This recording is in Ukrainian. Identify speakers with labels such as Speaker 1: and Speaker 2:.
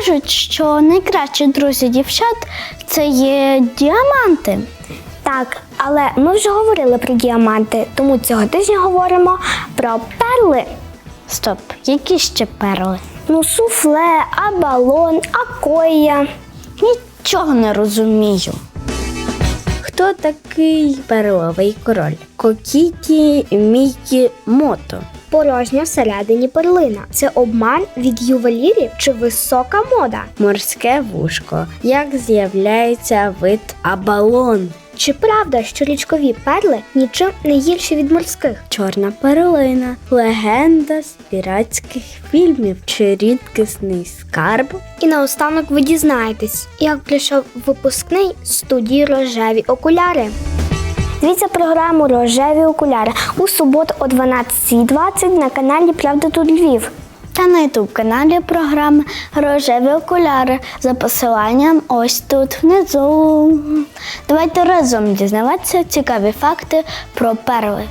Speaker 1: кажуть, що найкращі друзі дівчат це є діаманти.
Speaker 2: Так, але ми вже говорили про діаманти, тому цього тижня говоримо про перли.
Speaker 1: Стоп, які ще перли?
Speaker 2: Ну, суфле, абалон, акоя.
Speaker 1: Нічого не розумію. Хто такий перловий король? Кокіті Мікі Мото.
Speaker 2: Порожня всередині перлина. Це обман від ювелірів чи висока мода.
Speaker 1: Морське вушко. Як з'являється вид абалон?
Speaker 2: Чи правда, що річкові перли нічим не гірші від морських?
Speaker 1: Чорна перлина, легенда з піратських фільмів чи рідкісний скарб.
Speaker 2: І наостанок ви дізнаєтесь, як прийшов випускний студії рожеві окуляри. Дивіться програму Рожеві окуляри у суботу о 12.20 на каналі Правда тут Львів.
Speaker 1: Та на ютуб каналі програми Рожеві окуляри за посиланням ось тут внизу. Давайте разом дізнаватися цікаві факти про перли.